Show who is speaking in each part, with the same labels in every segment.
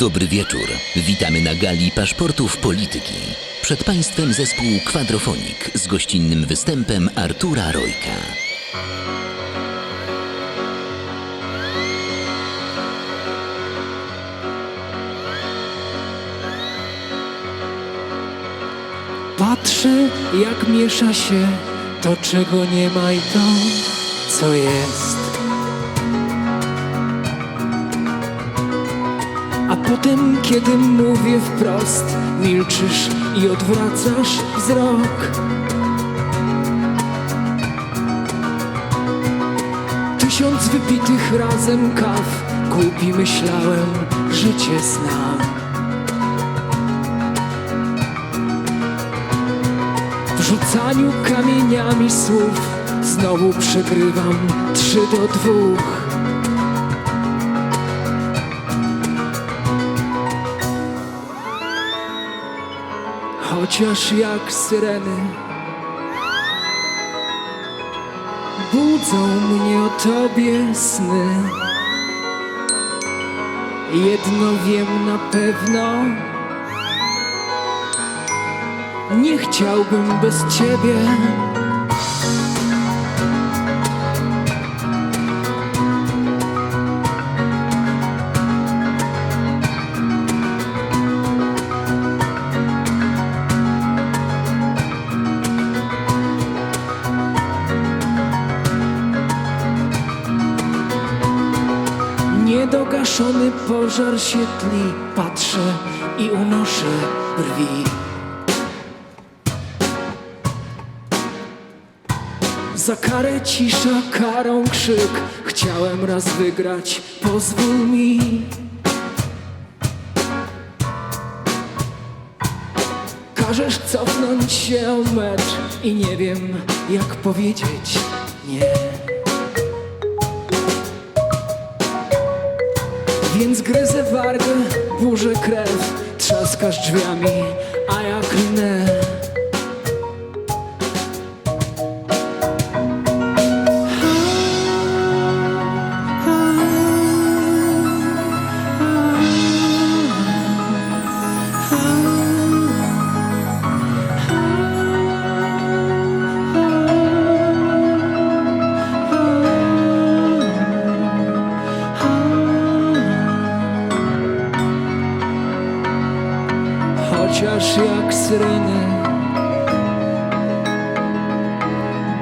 Speaker 1: Dobry wieczór. Witamy na gali paszportów polityki. Przed Państwem zespół Kwadrofonik z gościnnym występem Artura Rojka.
Speaker 2: Patrzę, jak miesza się to, czego nie ma i to, co jest. Potem, kiedy mówię wprost, milczysz i odwracasz wzrok. Tysiąc wypitych razem kaw, głupi myślałem, życie znam. W rzucaniu kamieniami słów Znowu przegrywam trzy do dwóch Chociaż jak syreny Budzą mnie o tobie sny Jedno wiem na pewno nie chciałbym bez ciebie. Niedogaszony pożar się tli, patrzę i unoszę brwi. Za karę cisza, karą krzyk Chciałem raz wygrać, pozwól mi. Każesz cofnąć się o mecz I nie wiem jak powiedzieć nie Więc gryzę wargę, burzę krew Trzaskasz drzwiami, a ja klnę Chociaż jak syreny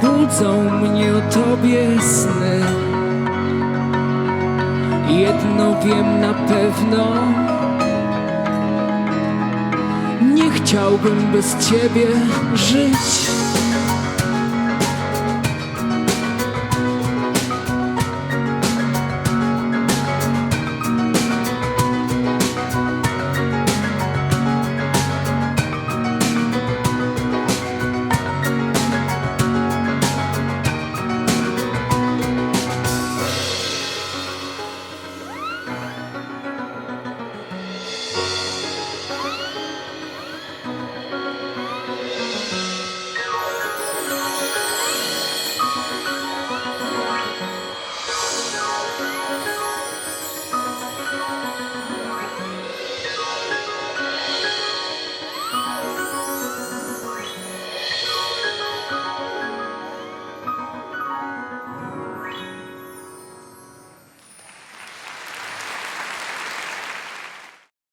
Speaker 2: Budzą mnie o tobie sny. Jedno wiem na pewno Nie chciałbym bez ciebie żyć